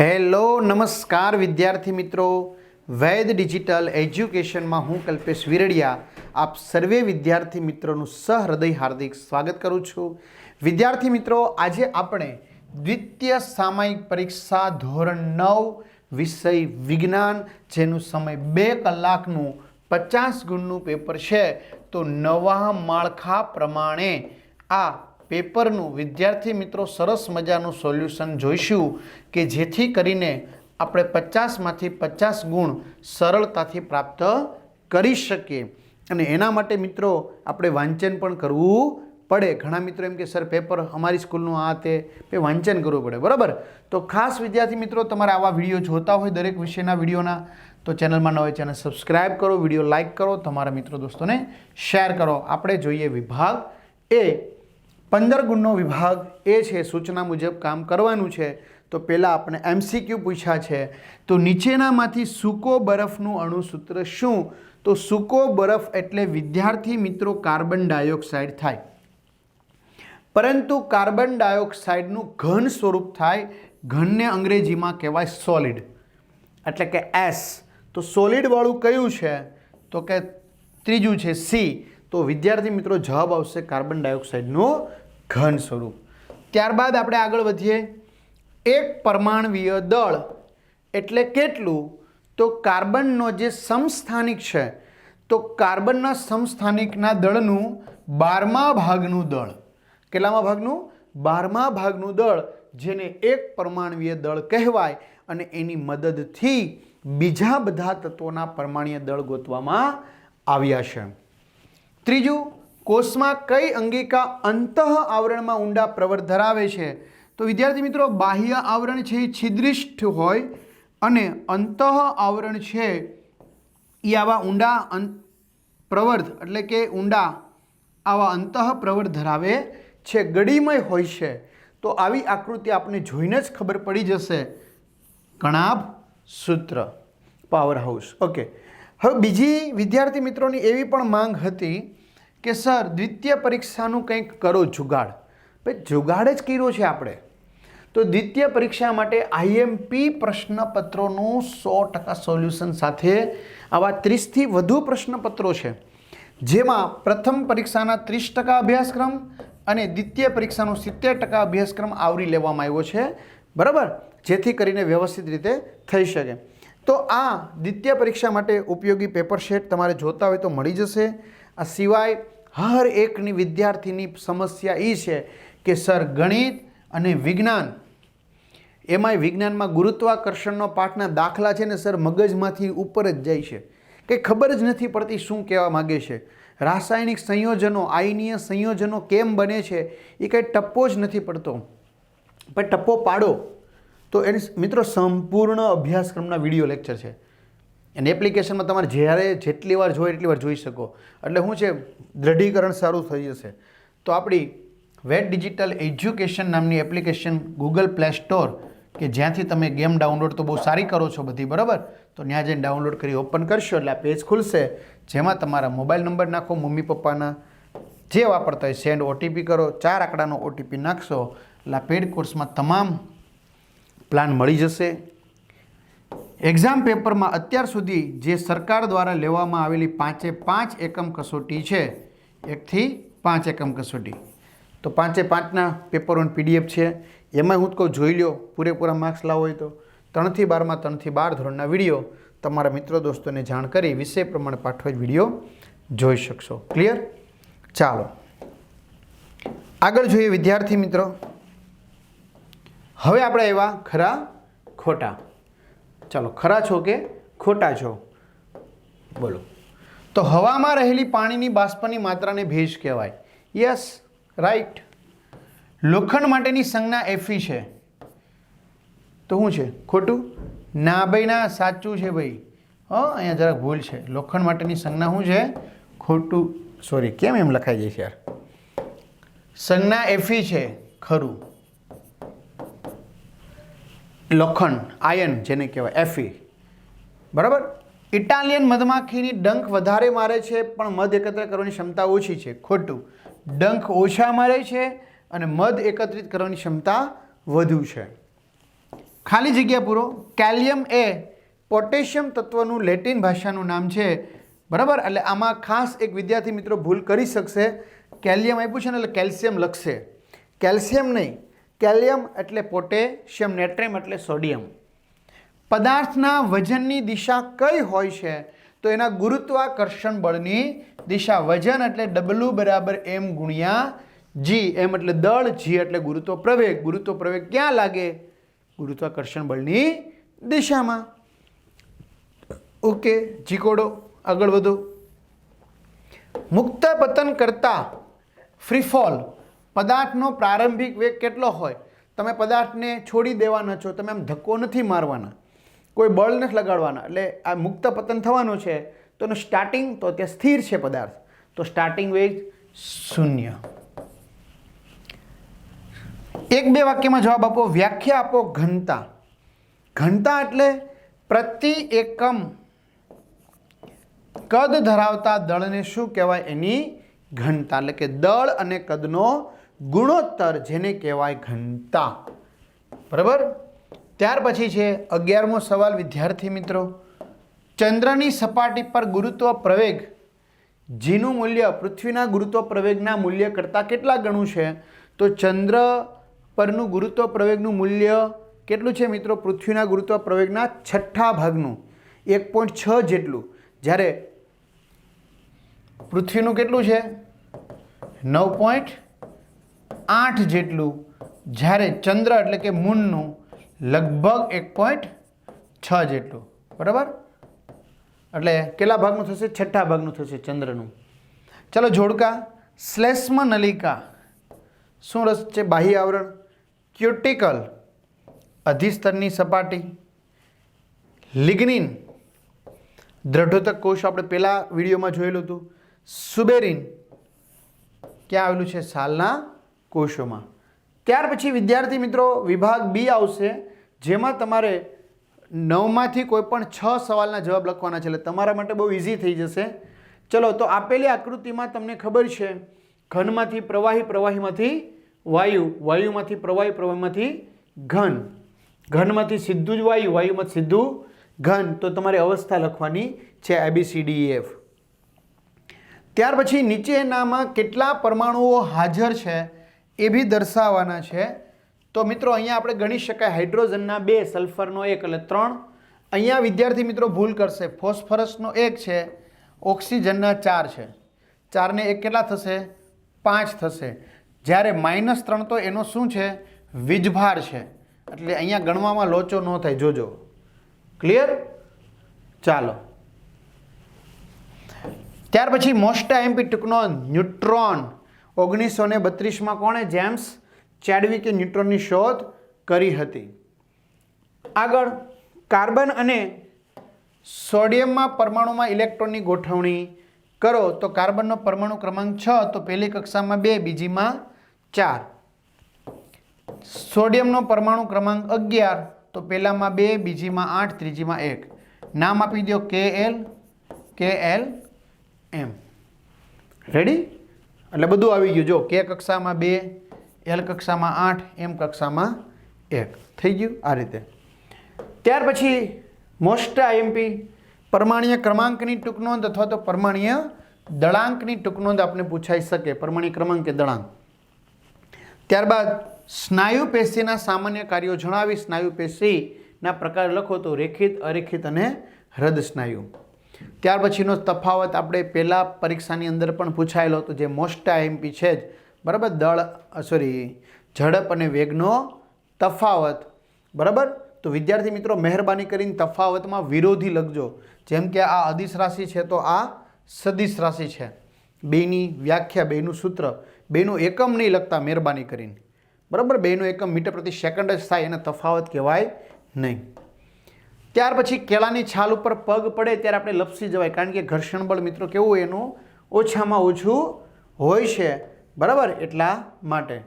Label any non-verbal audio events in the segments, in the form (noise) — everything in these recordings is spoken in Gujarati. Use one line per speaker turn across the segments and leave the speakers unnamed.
હેલો, નમસ્કાર વિદ્યાર્થી મિત્રો. વૈદ ડિજિટલ એજ્યુકેશનમાં હું કલ્પેશ વિરડિયા. આપ સર્વે વિદ્યાર્થી મિત્રોનું સહૃદય હાર્દિક સ્વાગત કરું છું. વિદ્યાર્થી મિત્રો, આજે આપણે દ્વિતીય સામયિક પરીક્ષા ધોરણ નવ વિષય વિજ્ઞાન, જેનું સમય બે કલાકનું પચાસ ગુણનું પેપર છે. તો નવા માળખા પ્રમાણે આ પેપરનું વિદ્યાર્થી મિત્રો સરસ મજાનું સોલ્યુશન જોઈશું કે જેથી કરીને આપણે પચાસમાંથી પચાસ ગુણ સરળતાથી પ્રાપ્ત કરી શકીએ. અને એના માટે મિત્રો આપણે વાંચન પણ કરવું પડે. ઘણા મિત્રો એમ કે, સર, પેપર અમારી સ્કૂલનું આ તે. એ વાંચન કરવું પડે. બરાબર? તો ખાસ વિદ્યાર્થી મિત્રો, તમારે આવા વીડિયો જોતા હોય દરેક વિષયના વિડીયોના, તો ચેનલમાં ન હોય ચેનલ સબસ્ક્રાઈબ કરો, વીડિયો લાઇક કરો, તમારા મિત્રો દોસ્તોને શેર કરો. આપણે જોઈએ વિભાગ એ. પંદર ગુણનો વિભાગ એ છે, સૂચના મુજબ કામ કરવાનું છે. તો પહેલાં આપણે એમસીક્યુ પૂછ્યા છે. તો નીચેનામાંથી સૂકો બરફનું અણુસૂત્ર શું? તો સૂકો બરફ એટલે વિદ્યાર્થી મિત્રો કાર્બન ડાયોક્સાઇડ થાય. પરંતુ કાર્બન ડાયોક્સાઇડનું ઘન સ્વરૂપ થાય, ઘનને અંગ્રેજીમાં કહેવાય સોલિડ એટલે કે એસ તો સોલિડવાળું કયું છે? તો કે ત્રીજું છે સી તો વિદ્યાર્થી મિત્રો જવાબ આવશે કાર્બન ડાયોક્સાઇડનું ઘન સ્વરૂપ. ત્યારબાદ આપણે આગળ વધીએ. એક પરમાણવીય દળ એટલે કેટલું? તો કાર્બનનો જે સમસ્થાનિક છે, તો કાર્બનના સમસ્થાનિકના દળનું બારમા ભાગનું દળ. કેટલામા ભાગનું? બારમા ભાગનું દળ, જેને એક પરમાણવીય દળ કહેવાય અને એની મદદથી બીજા બધા તત્વોના પરમાણીય દળ ગોતવામાં આવ્યા છે. ત્રીજું કોષમાં કઈ અંગિકા અંતઃ આવરણમાં ઊંડા પ્રવર ધરાવે છે? તો વિદ્યાર્થી મિત્રો, બાહ્ય આવરણ છે એ છિદ્રિષ્ઠ હોય અને અંતઃ આવરણ છે એ આવા ઊંડા પ્રવર્ધ એટલે કે ઊંડા આવા અંતઃ પ્રવર ધરાવે છે ગડીમય હોય છે. તો આવી આકૃતિ આપણે જોઈને જ ખબર પડી જશે. કણાભ સૂત્ર પાવર હાઉસ ઓકે હવે બીજી વિદ્યાર્થી મિત્રોની એવી પણ માંગ હતી કે સર, દ્વિતીય પરીક્ષાનું કંઈક કરો જુગાડ. ભાઈ, જુગાડ જ કર્યો છે આપણે. તો દ્વિતીય પરીક્ષા માટે આઈએમપી પ્રશ્નપત્રોનું સો ટકા સોલ્યુશન સાથે આવા ત્રીસથી વધુ પ્રશ્નપત્રો છે. જેમાં પ્રથમ પરીક્ષાના ત્રીસ ટકા અભ્યાસક્રમ અને દ્વિતીય પરીક્ષાનો સિત્તેર ટકા અભ્યાસક્રમ આવરી લેવામાં આવ્યો છે. બરાબર? જેથી કરીને વ્યવસ્થિત રીતે થઈ શકે. તો આ દ્વિતીય પરીક્ષા માટે ઉપયોગી પેપર શેટ તમારે જોતા હોય તો મળી જશે. આ સિવાય હર એકની વિદ્યાર્થીની સમસ્યા એ છે કે સર ગણિત અને વિજ્ઞાન, એમાંય વિજ્ઞાનમાં ગુરુત્વાકર્ષણનો પાઠના દાખલા છે ને સર મગજમાંથી ઉપર જ જાય છે. કંઈ ખબર જ નથી પડતી શું કહેવા માગે છે. રાસાયણિક સંયોજનો, આયનીય સંયોજનો કેમ બને છે એ કંઈ ટપ્પો જ નથી પડતો. પણ ટપ્પો પાડો. તો એની મિત્રો, સંપૂર્ણ અભ્યાસક્રમના વીડિયો લેક્ચર છે. અને એપ્લિકેશનમાં તમારે જ્યારે જેટલી વાર જોઈએ એટલી વાર જોઈ શકો. એટલે શું છે, દ્રઢીકરણ સારું થઈ જશે. તો આપણી વેટ ડિજિટલ એજ્યુકેશન નામની એપ્લિકેશન ગૂગલ પ્લે સ્ટોર કે જ્યાંથી તમે ગેમ ડાઉનલોડ તો બહુ સારી કરો છો બધી, બરાબર? તો ત્યાં જઈને ડાઉનલોડ કરી ઓપન કરશો, એટલે આ પેજ ખુલશે, જેમાં તમારા મોબાઈલ નંબર નાખો, મમ્મી પપ્પાના જે વાપરતા હોય સેન્ડ ઓટીપી કરો, ચાર આંકડાનો ઓટીપી નાખશો, એટલે આ પેડ કોર્સમાં તમામ પ્લાન મળી જશે. એક્ઝામ પેપરમાં અત્યાર સુધી જે સરકાર દ્વારા લેવામાં આવેલી પાંચે પાંચ એકમ કસોટી છે, એકથી પાંચ એકમ કસોટી. તો પાંચે પાંચના પેપર ઓન પીડીએફ છે. એમાં હું કહું, જોઈ લ્યો, પૂરેપૂરા માર્ક્સ લાવો હોય તો. ત્રણથી બારમાં, ત્રણથી બાર ધોરણના વીડિયો તમારા મિત્રો દોસ્તોને જાણ કરી વિષય પ્રમાણે પાઠવો વીડિયો જોઈ શકશો. ક્લિયર ચાલો. આગળ જોઈએ વિદ્યાર્થી મિત્રો. હવે આપણે એવા ખરા ખોટા. ચાલો, ખરા છો કે ખોટા છો? બોલો. તો હવામાં રહેલી પાણીની બાષ્પની માત્રાને ભેજ કહેવાય. Yes, right. લોખંડ માટેની સંજ્ઞા એફી છે. તો શું છે? ખોટું? ના ભાઈ, ના, સાચું છે ભાઈ. હં, અહીંયા જરાક ભૂલ છે. લોખંડ માટેની સંજ્ઞા શું છે? ખોટું. સોરી કેમ એમ લખાઈ જાય છે યાર? સંજ્ઞા એફી છે. ખરું. લોખંડ આયન જેને કહેવાય એફી બરાબર? ઇટાલિયન મધમાખીની ડંખ વધારે મારે છે, પણ મધ એકત્ર કરવાની ક્ષમતા ઓછી છે. ખોટું. ડંખ ઓછા મારે છે અને મધ એકત્રિત કરવાની ક્ષમતા વધુ છે. ખાલી જગ્યા પૂરો. કેલિયમ એ પોટેશિયમ તત્વનું લેટિન ભાષાનું નામ છે. બરાબર? એટલે આમાં ખાસ એક વિદ્યાર્થી મિત્રો ભૂલ કરી શકશે. કેલિયમ આપ્યું છે ને એટલે કેલ્શિયમ લખશે. કેલ્શિયમ નહીં. કેલ્શિયમ એટલે પોટેશિયમ, નેટ્રેમ એટલે સોડિયમ. પદાર્થના વજનની દિશા કઈ હોય છે? તો એના ગુરુત્વાકર્ષણ બળની દિશા. વજન એટલે ડબલ્યુ બરાબર એમ ગુણ્યા જી એમ એટલે દળ જી એટલે ગુરુત્વ પ્રવેગ ગુરુત્વ પ્રવેગ ક્યાં લાગે? ગુરુત્વાકર્ષણ બળની દિશામાં. ઓકે જીકોડો આગળ વધો. મુક્ત પતન કરતા ફ્રી ફોલ પદાર્થનો પ્રારંભિક વેગ કેટલો હોય? તમે પદાર્થને છોડી દેવાના છો, તમે આમ ધક્કો નથી મારવાના. કોઈ બળ નથી લગાડવાના. એટલે આ મુક્ત પતન થવાનું છે, તો એનું સ્ટાર્ટિંગ તો ત્યાં સ્થિર છે પદાર્થ. તો સ્ટાર્ટિંગ વેગ શૂન્ય. એક બે વાક્યમાં જવાબ આપો, વ્યાખ્યા આપો ઘનતા. ઘનતા એટલે પ્રતિ એકમ કદ ધરાવતા દળને શું કહેવાય? એની ઘનતા. એટલે કે દળ અને કદનો ગુણોત્તર જેને કહેવાય ઘનતા. બરાબર? ત્યાર પછી છે અગિયારમો સવાલ, વિદ્યાર્થી મિત્રો. ચંદ્રની સપાટી પર ગુરુત્વ પ્રવેગ. જેનું મૂલ્ય પૃથ્વીના ગુરુત્વ પ્રવેગના મૂલ્ય કરતાં કેટલા ગણું છે? તો ચંદ્ર પરનું ગુરુત્વ પ્રવેગનું મૂલ્ય કેટલું છે મિત્રો? પૃથ્વીના ગુરુત્વ પ્રવેગના છઠ્ઠા ભાગનું. એક પોઈન્ટ છ જેટલું. જ્યારે પૃથ્વીનું કેટલું છે? નવ પોઈન્ટ આઠ જેટલું, જ્યારે ચંદ્ર એટલે કે મૂનનું લગભગ એક પોઈન્ટ છ જેટલું. બરાબર? એટલે કેટલા ભાગનું થશે? છઠ્ઠા ભાગનું થશે ચંદ્રનું. ચાલો જોડકા, શ્લેષ્મ નલિકા. શું રસ છે? બાહ્ય આવરણ. ક્યુટિકલ અધિસ્તરની સપાટી. લિગ્નિન, દ્રઢોતક કોષ આપણે પહેલાં વિડીયોમાં જોયેલું હતું. સુબેરિન. ક્યાં આવેલું છે? સાલના કોષોમાં. ત્યાર પછી વિદ્યાર્થી મિત્રો, વિભાગ બી આવશે, જેમાં તમારે નવમાંથી કોઈ પણ છ સવાલના જવાબ લખવાના છે, એટલે તમારા માટે બહુ ઇઝી થઈ જશે. ચલો, તો આપેલી આકૃતિમાં તમને ખબર છે, ઘનમાંથી પ્રવાહી, પ્રવાહીમાંથી વાયુ, વાયુમાંથી પ્રવાહી, પ્રવાહીમાંથી ઘન. ઘનમાંથી સીધું જ વાયુ, વાયુમાંથી સીધું ઘન. તો તમારે અવસ્થા લખવાની છે એબીસીડીએફ ત્યાર પછી નીચેનામાં કેટલા પરમાણુઓ હાજર છે? એ બી દર્શાવવાના છે. તો મિત્રો, અહીંયા આપણે ગણી શકાય હાઇડ્રોજનના બે સલ્ફરનો એક એટલે ત્રણ. અહીંયા વિદ્યાર્થી મિત્રો ભૂલ કરશે. ફોસ્ફરસનો એક છે, ઓક્સિજનના ચાર છે. ચારને એક કેટલા થશે? પાંચ થશે. જ્યારે માઇનસ ત્રણ તો એનો શું છે? વીજભાર છે. એટલે અહીંયા ગણવામાં લોચો ન થાય. જોજો. ક્લિયર ચાલો. ત્યાર પછી મોસ્ટ આઈએમપી ટૂંકનો ન્યુટ્રોન. ઓગણીસો ને બત્રીસમાં કોણે જેમ્સ ચેડવિકે ન્યુટ્રોનની શોધ કરી હતી. આગળ, કાર્બન અને સોડિયમમાં પરમાણુમાં ઇલેક્ટ્રોનની ગોઠવણી કરો. તો કાર્બનનો પરમાણુ ક્રમાંક છ, તો પહેલી કક્ષામાં બે, બીજીમાં ચાર. સોડિયમનો પરમાણુ ક્રમાંક અગિયાર, તો પહેલામાં બે, બીજીમાં આઠ, ત્રીજીમાં એક. નામ આપી દો, કે L K L M. Ready એટલે બધું આવી ગયું. જો, કે કક્ષામાં બે, એલ કક્ષામાં આઠ, એમ કક્ષામાં એક. થઈ ગયું આ રીતે. ત્યાર પછી મોસ્ટ આઈએમપી પરમાણીય ક્રમાંકની ટૂંકનોંધ અથવા તો પરમાણીય દળાંકની ટૂંકનોંધ આપણે પૂછાઈ શકે. પરમાણીય ક્રમાંક કે દળાંક. ત્યારબાદ સ્નાયુ પેશીના સામાન્ય કાર્યો જણાવી. સ્નાયુ પેશીના પ્રકાર લખો તો રેખિત, અરેખિત અને હૃદ સ્નાયુ ત્યાર પછીનો તફાવત આપણે પહેલાં પરીક્ષાની અંદર પણ પૂછાયેલો હતો, જે મોસ્ટ આઈએમપી છે જ. બરાબર? દળ સોરી ઝડપ અને વેગનો તફાવત. બરાબર? તો વિદ્યાર્થી મિત્રો, મહેરબાની કરીને તફાવતમાં વિરોધી લખજો. જેમ કે આ અદિશ રાશિ છે, તો આ સદિશ રાશિ છે. બેની વ્યાખ્યા, બેનું સૂત્ર. બેનું એકમ નહીં લખતા, મહેરબાની કરીને. બરાબર? બેનું એકમ મીટર પ્રતિ સેકન્ડ જ થાય, એને તફાવત કહેવાય નહીં. ત્યાર પછી કેળાની છાલ ઉપર પગ પડે ત્યારે આપણે લપસી જવાય. કારણ કે ઘર્ષણ બળ મિત્રો કેવું એનું ઓછામાં ઓછું હોય છે. બરાબર? એટલા માટે.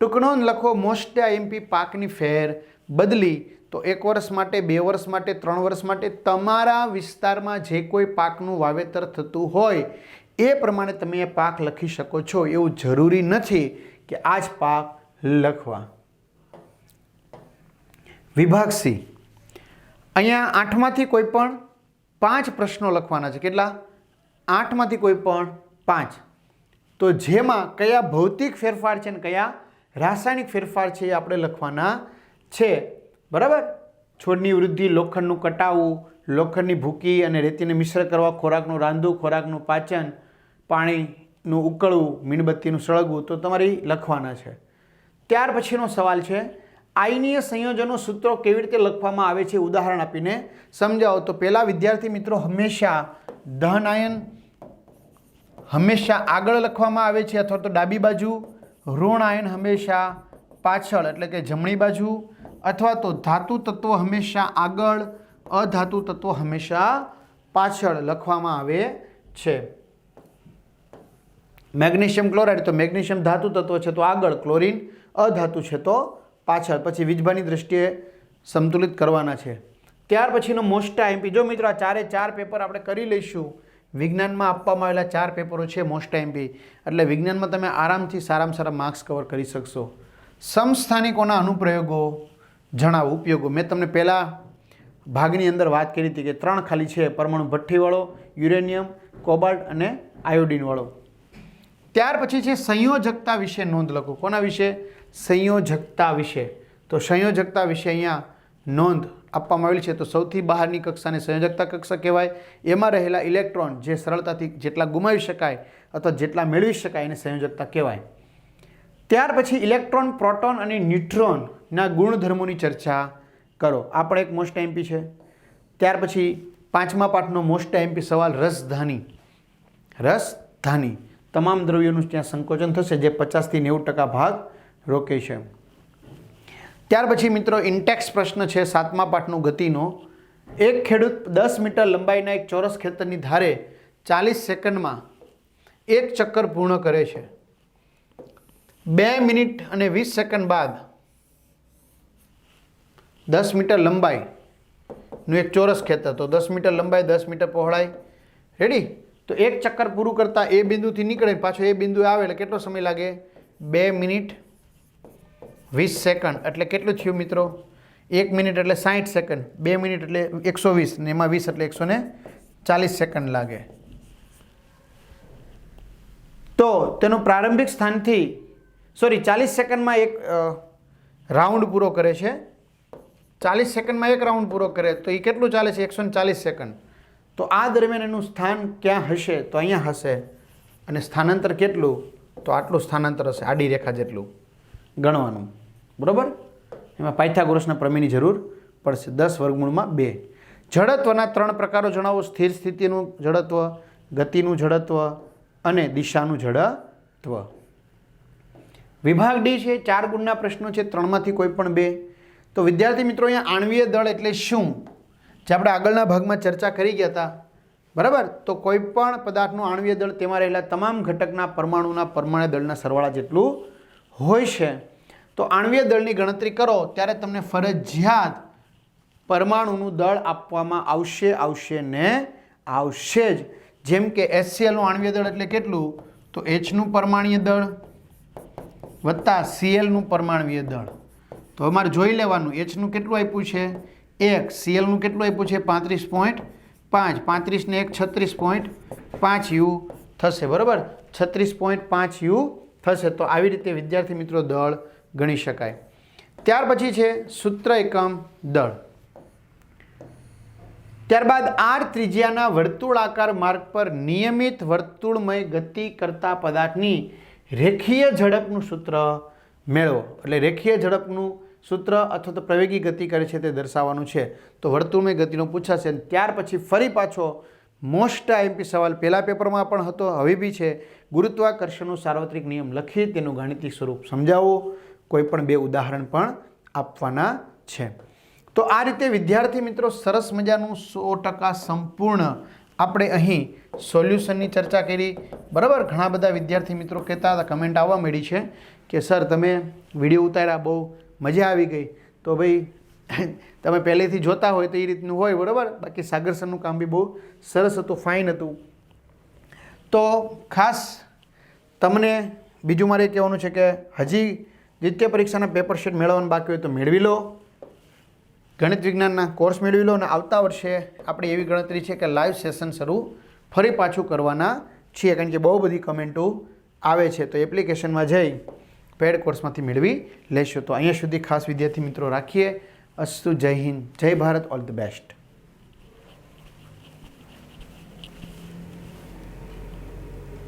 ટૂંકનો લખો, મોસ્ટ એમપી પાકની ફેર બદલી. તો એક વર્ષ માટે, બે વર્ષ માટે, ત્રણ વર્ષ માટે તમારા વિસ્તારમાં જે કોઈ પાકનું વાવેતર થતું હોય, એ પ્રમાણે તમે એ પાક લખી શકો છો. એવું જરૂરી નથી કે આ જ પાક લખવા. વિભાગ સી. અહીંયા આઠમાંથી કોઈ પણ પાંચ પ્રશ્નો લખવાના છે. કેટલા? આઠમાંથી કોઈ પણ પાંચ. તો જેમાં કયા ભૌતિક ફેરફાર છે અને કયા રાસાયણિક ફેરફાર છે એ આપણે લખવાના છે. બરાબર? છોડની વૃદ્ધિ, લોખંડનું કટાવવું લોખંડની ભૂકી અને રેતીને મિશ્ર કરવા, ખોરાકનું રાંધવું, ખોરાકનું પાચન, પાણીનું ઉકળવું, મીણબત્તીનું સળગવું, તો તમારે લખવાના છે. ત્યાર પછીનો સવાલ છે આયનીય સંયોજનો સૂત્રો કેવી રીતે લખવામાં આવે છે ઉદાહરણ આપીને સમજાવો. તો પહેલાં વિદ્યાર્થી મિત્રો હંમેશા ધન આયન, હંમેશા આગળ લખવામાં આવે છે અથવા તો ડાબી બાજુ, ઋણ આયન હંમેશા પાછળ એટલે કે જમણી બાજુ, અથવા તો ધાતુ તત્વો હંમેશા આગળ, અધાતુ તત્વો હંમેશા પાછળ લખવામાં આવે છે. મેગ્નેશિયમ ક્લોરાઇડ તો મેગ્નેશિયમ ધાતુ તત્વ છે તો આગળ, ક્લોરીન અધાતુ છે તો પાછળ, પછી વીજભાની દ્રષ્ટિએ સંતુલિત કરવાના છે. ત્યાર પછીનો મોસ્ટ એમપી જો મિત્રો આ ચારે ચાર પેપર આપણે કરી લઈશું, વિજ્ઞાનમાં આપવામાં આવેલા ચાર પેપરો છે મોસ્ટ એમપી એટલે વિજ્ઞાનમાં તમે આરામથી સારામાં સારા માર્ક્સ કવર કરી શકશો. સમસ્થાનિકોના અનુપ્રયોગો જણાવો, ઉપયોગો. મેં તમને પહેલાં ભાગની અંદર વાત કરી હતી કે ત્રણ ખાલી છે, પરમાણુ ભઠ્ઠીવાળો, યુરેનિયમ, કોબાલ્ટ અને આયોડિનવાળો ત્યાર પછી છે સંયોજકતા વિશે નોંધ લખો. કોના વિશે? સંયોજકતા વિશે. તો સંયોજકતા વિશે અહીંયા નોંધ આપવામાં આવેલી છે. તો સૌથી બહારની કક્ષાને સંયોજકતા કક્ષા કહેવાય. એમાં રહેલા ઇલેક્ટ્રોન જે સરળતાથી જેટલા ગુમાવી શકાય અથવા જેટલા મેળવી શકાય એને સંયોજકતા કહેવાય. ત્યાર પછી ઇલેક્ટ્રોન, પ્રોટોન અને ન્યુટ્રોનના ગુણધર્મોની ચર્ચા કરો. આ પણ એક મોસ્ટ એમપી છે. ત્યાર પછી પાંચમા પાઠનો મોસ્ટ એમપી સવાલ, રસધાની. રસધાની. તમામ દ્રવ્યોનું ત્યાં સંકોચન થશે જે પચાસથી નેવું ટકા ભાગ રોકે છે ત્યાર પછી મિત્રો ઇન્ટેક્સ પ્રશ્ન છે સાતમા પાઠનો ગતિનો. એક ખેડૂત દસ મીટર લંબાઈના એક ચોરસ ખેતરની ધારે ચાલીસ સેકન્ડમાં એક ચક્કર પૂર્ણ કરે છે. બે મિનિટ અને વીસ સેકન્ડ બાદ દસ મીટર લંબાઈનું એક ચોરસ ખેતર તો દસ મીટર લંબાઈ, દસ મીટર પહોળાઈ. રેડી તો એક ચક્કર પૂરું કરતાં એ બિંદુથી નીકળે, પાછો એ બિંદુ આવે એટલે કેટલો સમય લાગે? બે મિનિટ વીસ સેકન્ડ એટલે કેટલું થયું મિત્રો? એક મિનિટ એટલે સાઠ સેકન્ડ બે મિનિટ એટલે એકસો વીસ. ને એમાં વીસ એટલે એકસો ચાલીસ સેકન્ડ લાગે. તો તેનું પ્રારંભિક સ્થાનથી સોરી ચાલીસ સેકન્ડમાં એક રાઉન્ડ પૂરો કરે છે. ચાલીસ સેકન્ડમાં એક રાઉન્ડ પૂરો કરે. તો એ કેટલું ચાલે છે? એકસો ચાલીસ સેકન્ડ તો આ દરમિયાન એનું સ્થાન ક્યાં હશે? તો અહીંયા હશે. અને સ્થાનાંતર કેટલું? તો આટલું સ્થાનાંતર હશે. આડી રેખા જેટલું. ગણવાનું. બરાબર? એમાં પાયથાગોરસના પ્રમેયની જરૂર પડશે. દસ વર્ગમૂળમાં બે. જડત્વના ત્રણ પ્રકારો જણાવો. સ્થિર સ્થિતિનું જડત્વ, ગતિનું જડત્વ અને દિશાનું જડત્વ. વિભાગ ડી છે, ચાર ગુણના પ્રશ્નો છે, ત્રણમાંથી કોઈ પણ બે. તો વિદ્યાર્થી મિત્રો, અહીંયા આણવીય દળ એટલે શું? જે આપણે આગળના ભાગમાં ચર્ચા કરી ગયા હતા. બરાબર? તો કોઈ પણ પદાર્થનું આણવીય દળ તેમાં રહેલા તમામ ઘટકના પરમાણુના પરમાણુ દળના સરવાળા જેટલું હોય છે. તો આણવીય દળની ગણતરી કરો, ત્યારે તમને ફરજિયાત પરમાણુનું દળ આપવામાં આવશે આવશે ને આવશે જ. જેમ કે એસસીએલનું આણવીય દળ એટલે કેટલું? તો એચનું પરમાણીય દળ વત્તા સીએલનું પરમાણવીય દળ. તો અમારે જોઈ લેવાનું એચનું કેટલું આપ્યું છે? એક. સીએલનું કેટલું આપ્યું છે? પાંત્રીસ પોઈન્ટ પાંચ. પાંત્રીસને એક છત્રીસ પોઈન્ટ પાંચ યુ થશે, બરાબર? છત્રીસ પોઈન્ટ પાંચ યુ થશે તો આવી રીતે વિદ્યાર્થી મિત્રો દળ ગણી શકાય. ત્યાર પછી છે સૂત્ર એકમ દળ. ત્યારબાદ આર ત્રિજ્યાના વર્તુળાકાર માર્ગ પર નિયમિત વર્તુળમય ગતિ કરતા પદાર્થની રેખીય ઝડપનું સૂત્ર મેળવો. એટલે રેખીય ઝડપનું સૂત્ર અથવા તો પ્રવેગી ગતિ કરે છે તે દર્શાવવાનું છે. તો વર્તુળમય ગતિનો પૂછાશે ત્યાર પછી ફરી પાછો મોસ્ટ આઈએમપી સવાલ પહેલાં પેપરમાં પણ હતો, હવે બી છે. ગુરુત્વાકર્ષણનું સાર્વત્રિક નિયમ લખી તેનું ગાણિતિક સ્વરૂપ સમજાવો. કોઈ પણ બે ઉદાહરણ પણ આપવાના છે. તો આ રીતે વિદ્યાર્થી મિત્રો સરસ મજાનું સો ટકા સંપૂર્ણ આપણે અહીં સોલ્યુશનની ચર્ચા કરી. બરાબર? ઘણા બધા વિદ્યાર્થી મિત્રો કહેતા હતા, કમેન્ટ આવવા મળી છે કે, સર, તમે વીડિયો ઉતાર્યા, બહુ મજા આવી ગઈ. તો ભાઈ (laughs) તમે પહેલેથી જોતા હોય તો એ રીતનું હોય, બરાબર? બાકી સાગર સરનું કામ બી બહુ સરસ હતું ફાઇન હતું. તો ખાસ તમને બીજું મારે કહેવાનું છે કે હજી દ્વિતીય પરીક્ષાના પેપર શીટ મેળવવાનું બાકી હોય તો મેળવી લો. ગણિત વિજ્ઞાનના કોર્સ મેળવી લો અને આવતા વર્ષે આપણી એવી ગણતરી છે કે લાઈવ સેશન શરૂ ફરી પાછું કરવાના છીએ, કારણ કે બહુ બધી કમેન્ટો આવે છે. તો એપ્લિકેશનમાં જઈ પેડ કોર્સમાંથી મેળવી લેશો. તો અહીંયા સુધી ખાસ વિદ્યાર્થી મિત્રો રાખીએ. અસ્તુ જય હિન્દ. જય ભારત. All the best.